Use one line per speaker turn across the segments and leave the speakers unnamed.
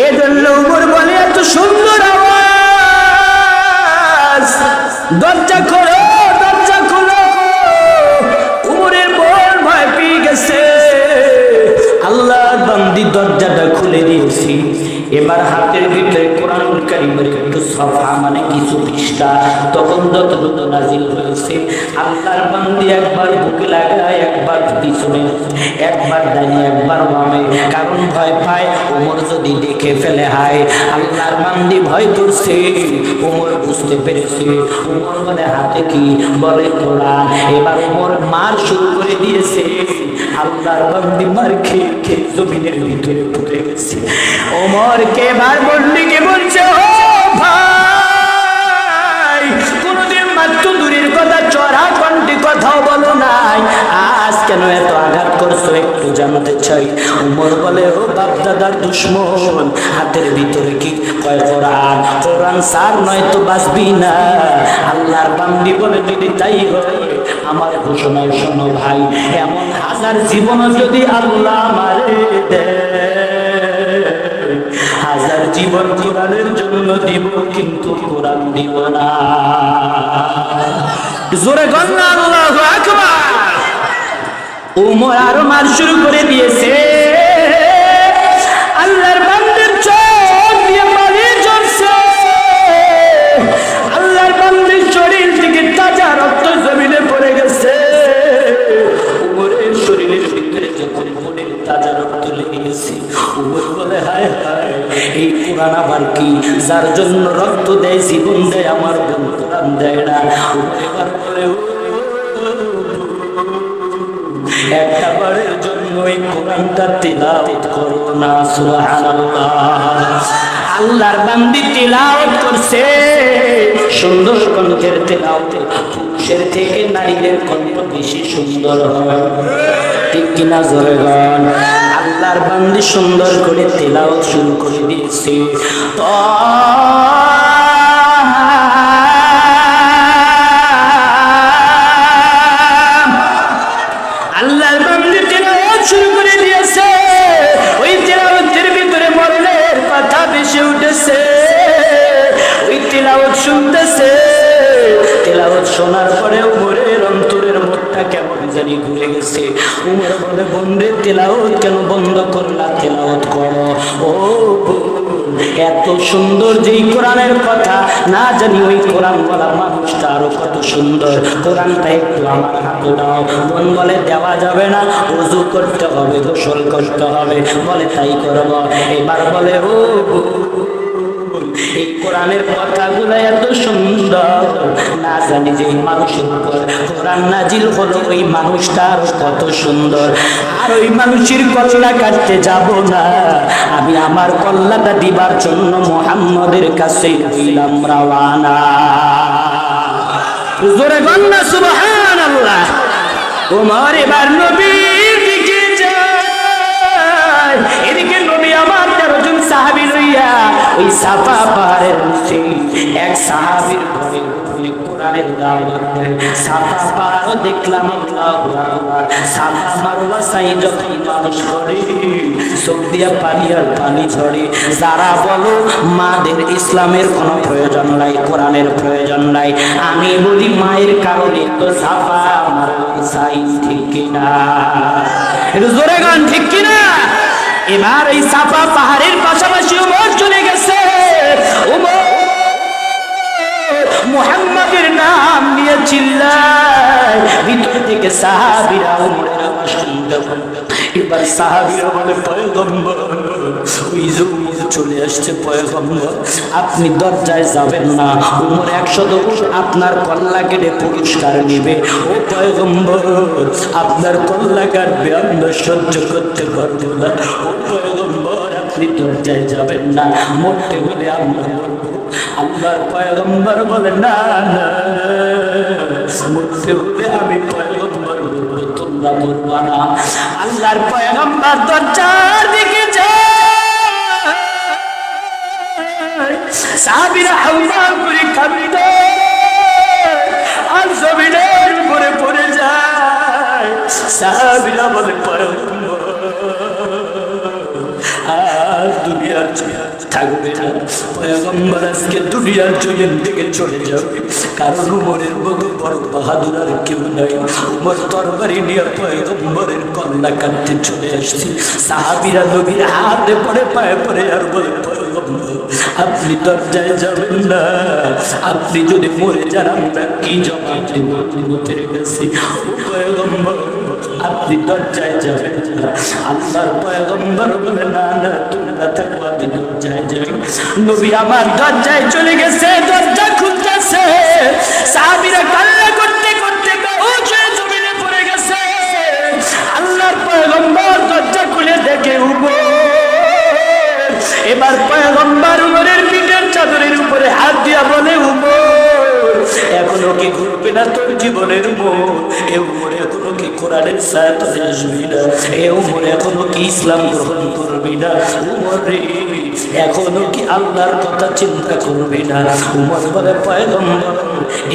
এ জন্য উমর বলে এত সুন্দর আওয়াজ। দরজা খোলো দরজা খোলো। উমরের বোন ভয় পেয়ে গেছে। আল্লাহর বান্দি দরজাটা খুলে দিয়েছি। এবার হাতের ভিতরে কোরআন কারিমের একটু সফা মানে কিছু পৃষ্ঠা। তখন যতটুকু নাজিল হয়েছে, আল্লাহর বান্দি একবার বুকে লাগায়, একবার পিছনে, একবার দাঁড়িয়ে একবার বামে। কারণ ভয় পায়, ওমর যদি দেখে ফেলে হায়, আল্লাহর বান্দি ভয় করছে, ওমর বুঝতে পেরেছে। ওমর বলে, হাতে কি? বলে, কোরআন। এবার ওমর মার শুরু করে দিয়েছে। আল্লাহর বান্দি মার খেয়ে খেয়ে জমিনের ভিতরে গেছে ওমরকে বার বন্ডিকে বলছে, ও ভাই, কোনদিন মাত্র দূরের কথা চড়া কণ্ঠে কথাও বলো নাই। আজ কেন এত আঘাত করছ একটু জানতে চাই? উমর বলে, ও বাপ দাদার দুশ্মন, হাতের ভিতরে কি কয় কোরআন? কোরআন সার নয় তো বাঁচবি না। আল্লাহর বান্দি বলে, যদি তাই হয়, আমার ঘোষণায় শোনো ভাই, এমন হাজার জীবন যদি আল্লাহ মারে দেয়। হাজার জীবন কোরআনের জন্য দিব, কিন্তু কোরআন দিব না। জোরে গঙ্গা আল্লাহ আকবার। উমর আরও মার শুরু করে দিয়েছে। এই কোরআন আবার কি? যার জন্য রক্ত দেয় জীবন দেয় আমার কোরআন দেয় না। উমর এবার বলে "ও, একটা বারের জন্য এই কোরআনটা তিলাওয়াত করো না সুবহানাল্লাহ। আল্লাহর বান্দি তিলাওয়াত করছে। সুন্দর কণ্ঠের তিলাওয়াতে পুরুষের থেকে নারীদের কণ্ঠ বেশি সুন্দর হয়। ঠিক কিনা জোরে গান? আল্লাহর বান্দি সুন্দর করে তেলাও শুরু করে দিয়েছে। এত সুন্দর যেই কোরআনের কথা, না জানি ওই কোরআন বলা মানুষটা আরও কত সুন্দর। কোরআনটা একটু আমার হাতে দাও বোন বলে দেওয়া যাবে না উজু করতে হবে, গোসল করতে হবে। বলে তাই করব। এবার বলে, ও এই কোরআনের কথাগুলো এত সুন্দর। না জানি যে মানুষের উপর কোরআন নাজিল হলো, ওই মানুষটা আরও কত সুন্দর। আর ওই মানুষের কাটতে যাব না। আমি আমার কল্লাটা দিবার জন্য মোহাম্মদের কাছে হইলাম রাওয়ানা। জোরে গন্না সুবহান আল্লাহ ওমর এবার নবীর ওই সাফা পাহাড়ের নিচে এক সাহাবির ঘরে কোরআনের দাওয়াত দেয় সাফা পাহাড় দেখলাম আল্লাহু আকবার। সাফা মারওয়া সাই যখন মানুষ করে পানি আর পানি যারা বলো, মাদের ইসলামের কোনো প্রয়োজন নাই, কোরআনের প্রয়োজন নাই। আমি বলি, মায়ের কারণে তো সাফা মারওয়া সাই ঠিক কিনা? জোরে গান, ঠিক কিনা? এবার এই সাফা পাহাড়ের পাশাপাশি চলে নাম নিয়ে চিল্লায়। ভিতর থেকে সাহাবীরা উমরের এবার সাহাবীরা বলে, পয়গম্বর, ওই চলে আসছে, পয়গম্বর, আপনি দরজায় যাবেন না। উমর একশো দোষ আপনার কল্লা কেটে পুরস্কার নেবে। ও পয়গম্বর, আপনার কল্লা কাটবে সহ্য করতে পারব না। ও পয়গম্বর আপনি দরজায় যাবেন না, মরতে হলে আমরা বলে না না মরতে হলে আমি পয়গম্বর বলব, তোমরা মরবা না। আল্লাহর পয়গম্বর দরজার দিকে যায়। সাহাবীরা হাওয়া করে কাঁদতে আর জমিনের উপরে পড়ে যায়। সাহাবীরা বলে, পয়গম্বর আর দুনিয়ার থাকবে না। আজকে দুনিয়ার চলে যাবে। কারণ উমরের বড় বড় বাহাদুর আর কেউ নাই। উমর তরবারি নিয়ে পয়গম্বরের কন্যা চলে আসছে। সাহাবিরা নবীর হাতে পড়ে, পায়ে পড়ে আর বলে আপনি দরজায় যাবেন না। আপনি যদি মরে যান, আমরা কি জবাব দেব? ও পয়গম্বর আপনি দরজায় যাবেন না। আল্লাহর পয়গম্বর বলে, না না, তোমরা থাকো, আমি দরজায় যাই। নবী আমার দরজায় চলে গেছে, দরজা খুলতেছে। সাহাবীরা কান্না করতে করতে হয়ে জমিনে পড়ে গেছে। আল্লাহর পয়গম্বর দরজা খুলে দেখে, উমর, এবার পয়গম্বর উমরের পিঠের চাদরের উপরে হাত দিয়া বলে, উমর, এখনও কি ঘুরবে না তোর জীবনের মোর এ কি কোরআনের সাথে আসবি না এ উমর এখনও কি ইসলাম গ্রহণ করবি না? উমর রে, এখনও কি আল্লাহর কথা চিন্তা করবি না? উমর বলে, পয়গম্বর,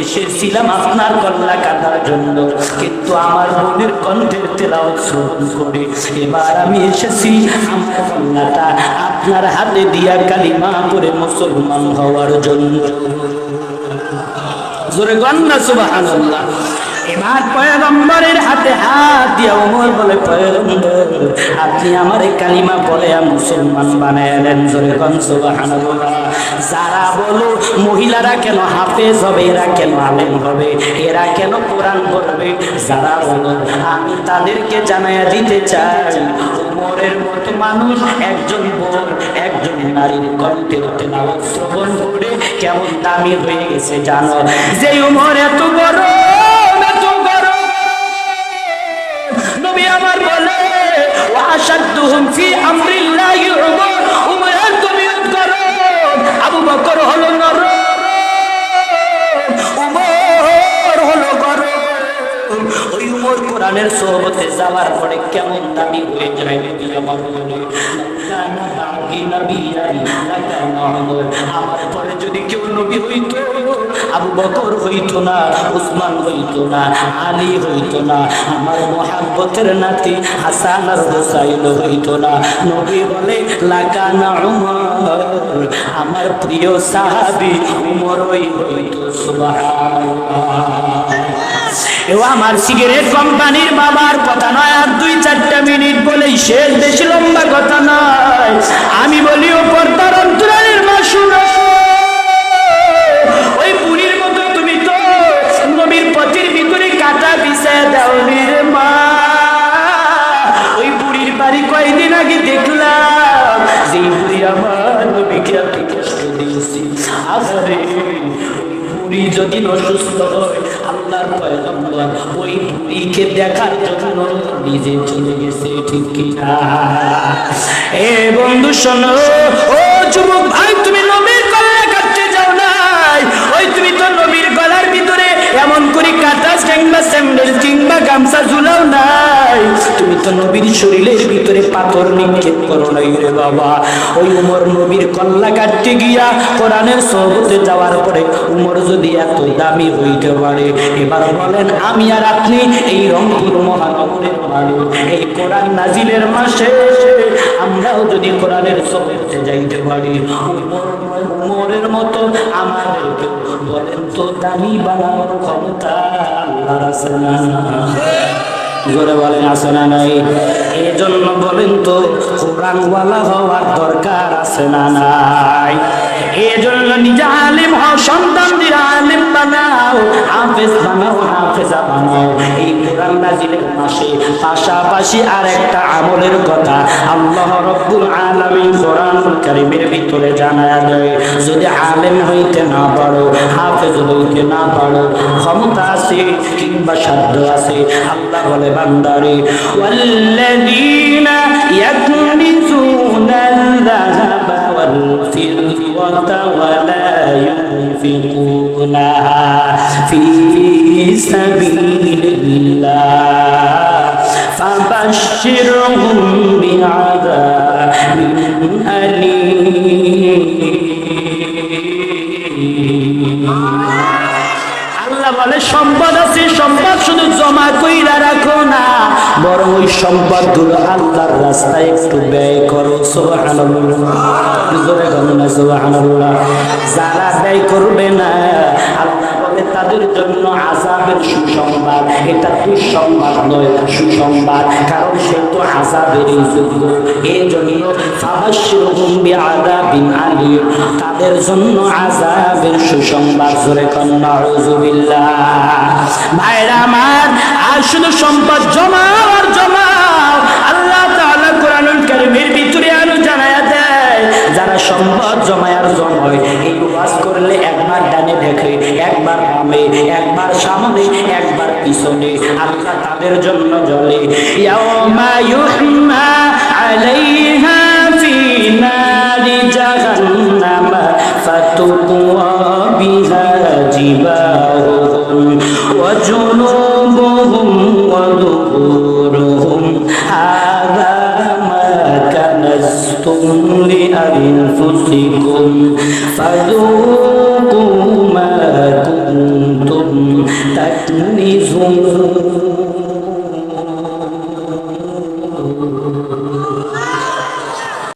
এসেছিলাম আপনার কল্লা কাটার জন্য। কিন্তু আমার মনের কণ্ঠের তেলাওয়াত শ্রবণ করে। এবার আমি এসেছি আমার কল্লাটা আপনার হাতে দিয়া কালিমা করে মুসলমান হওয়ার জন্য। জোরে গন্না সুবহানাল্লাহ। এবার পয়গম্বরের হাতে হাত দিয়া ওমর বলে, পয়গম্বর, আপনি আমার কালিমা বলে মুসলমান বানায় দেন জোরে যারা বলো, মহিলারা কেন হাফেজ হবে, এরা কেন আলেম হবে, এরা কেন কোরআন পড়বে? যারা বলো, আমি তাদেরকে জানাইয়া দিতে চাই, উমরের মতো মানুষ একজন বোন, একজন নারীর কণ্ঠের তেলাওয়াত শ্রবণ করে কেমন দামি হয়ে গেছে জানো? যে উমর এত বড় ওয়াশাদ্দুহুম ফি আমরিল্লাহি উমর উমর তুমি করো আবু বকর হলো নর উমর হলো গরম ওই উমর কোরআনের সোহবতে যাওয়ার পরে কেমন দামি হয়ে যায়? নবী আমার বলে আমার পরে যদি কেউ নবী হইতো, আবু বকর হইতো না, উসমান হইতো না, আলী হইতো না, আমার মোহাব্বতের নাতি হাসান আর হুসাইন না। নবী বলে লাকানা উমর। আমার প্রিয় সাহাবী উমরই হইতো এও আমার সিগারেট কোম্পানির বাবার কথা নয়, আর দুই চারটা মিনিট বলেই শেষ। বেশি লম্বা কথা নয়। বুড়ি যদি অসুস্থ হয়, আল্লাহর পয়গম্বর ওই বুড়িকে দেখার জন্য নিজে চলে গেছে, ঠিক কিনা এ বন্ধু শোনো, ও যুবক ভাই, তুমি নবীর কল্লা কাটতে যাও নাই। ওই তুমি তো নবীর গলার ভিতরে এমন করে কাটাস কিংবা স্যান্ডেল কিংবা গামছা ঝুলাও নাই তুমি তো নবীর শরীরের ভিতরে পাথর নিক্ষেপ করো নাই রে বাবা। ওই উমর নবীর কল্লা কাটতে গিয়া কোরআনের সহবতে যাওয়ার পরে উমর যদি এত দামি হইতে পারে, এবার বলেন, আমি আর আপনি এই রংপুর মহানগরের মানুষ। এই কোরআন নাজিলের মাসে আমরাও যদি কোরআনের সহবতে যাইতে পারি। উমরের মতো আমাদেরকে বলেন তো, দামি বানানোর ক্ষমতা আল্লাহর আছে না? জোরে বলেন, আছে না নাই? এই জন্য বলেন তো, কোরআনওয়ালা হওয়ার দরকার আছে না নাই? এই জন্য নিজে আলিম হও, সন্তান দিয়ে আলিম বানাও, হাফেজ বানাও, হাফেজা বানাও। এই কোরআন নাজিলের মাসে পাশাপাশি আর একটা আমলের কথা আল্লাহ রব্বুল আলামিন কোরআন কারিমের ভিতরে জানায়া দেয়, যদি আলেম হইতে না পারো, হাফেজ হইতে না পারো, ক্ষমতা আছে কিংবা সাধ্য আছে? আল্লাহ বলে বান্দারে والذين يكنزون الذهب والفضة ولا ينفقونها في سبيل الله فبشرهم بعذاب বলে, সম্পদ আছে, সম্পদ শুধু জমা কইরা রাখো না। বরং ওই সম্পদগুলো আল্লাহর রাস্তায় একটু ব্যয় করো, সুবহানাল্লাহ। যারা ব্যয় করবে না তাদের জন্য আজাবের সুসংবাদ, এটা দুঃসংবাদ নয়, সুসংবাদ। কারণ সে তো আজাবের যোগ্য এজন্য তাদের জন্য আজাবের সুসংবাদ। জোরে ভাইরা আমার, আর শুধু সম্পদ জমা আর জমা। আল্লাহ তাআলা কোরআনুল কারীমের সম্পদ জমায় আর জমায় এই ওয়াজ করলে একবার ডানে দেখে, একবার বামে, একবার সামনে, একবার পিছনে। আল্লাহ তাদের জন্য জলে ইয়াউমা ইউহমা